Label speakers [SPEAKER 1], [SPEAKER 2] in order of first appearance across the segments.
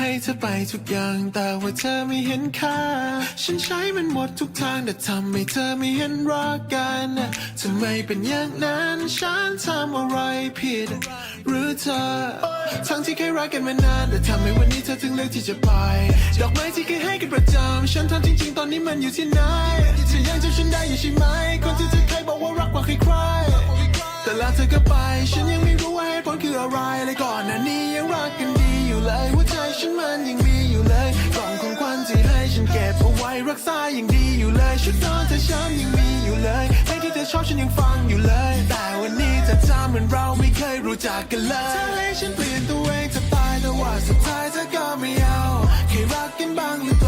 [SPEAKER 1] ให้เธอไปทุกอย่าง แต่ว่าเธอไม่เห็นค่า ฉันใช้มันหมดทุกทางแต่ทำให้เธอไม่เห็นรักกันทำไมเป็นอย่างนั้น ฉันทำอะไรผิด หรือเธอ ทั้งที่เคยรักกันมานาน แต่ทำไมวันนี้เธอถึงเลือกที่จะไป ดอกไม้ที่เคยให้กันประจำฉันทำจริง ๆ ตอนนี้มันอยู่ที่ไหนเธอยังจำฉันได้อยู่ใช่ไหม รักษายังดีอยู่เลยชุดนอนเธอฉันยังมีอยู่เลยเพลงที่เธอชอบฉันยังฟังอยู่เลย แต่วันนี้เธอจำเหมือนเราไม่เคยรู้จักกันเลยเธอให้ฉันเปลี่ยนตัวเองจะตายแต่ว่าสุดท้ายเธอก็ไม่เอาเคยรักกันบ้างหรือเปล่า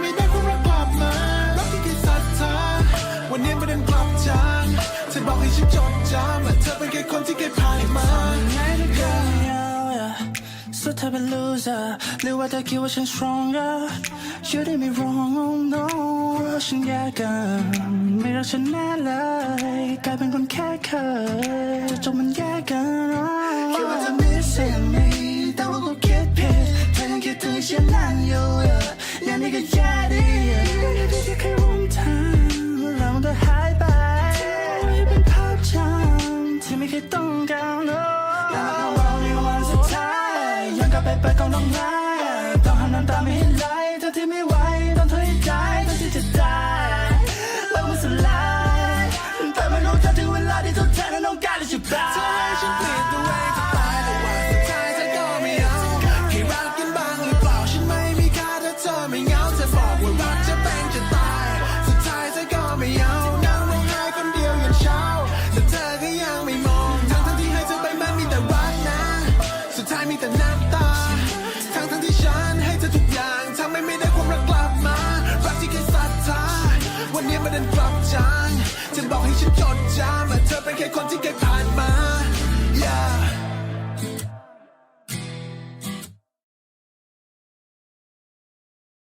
[SPEAKER 1] ไม่ได้ความรักกลับมารักที่เคยศรัทธาวันนี้ไม่ได้กลับจานเธอบอกให้ฉันจดจำว่เธอเป็นแค่คนที่เคยผ่านมา
[SPEAKER 2] ไงถ้าเกิดไม่เอาอะสุดท้ายเป็น loser หรือว่าเธอคิดว่าฉัน stronger You did me wrong oh no ฉันแย่เกินไม่รักฉันแน่เลยกลายเป็นคนแค่เคย ยังกลับไป วันนี้
[SPEAKER 1] มันดันกลับจางจะบอกให้ฉันจดจำว่เธอเป็นแค่คนที่เคยผ่านมา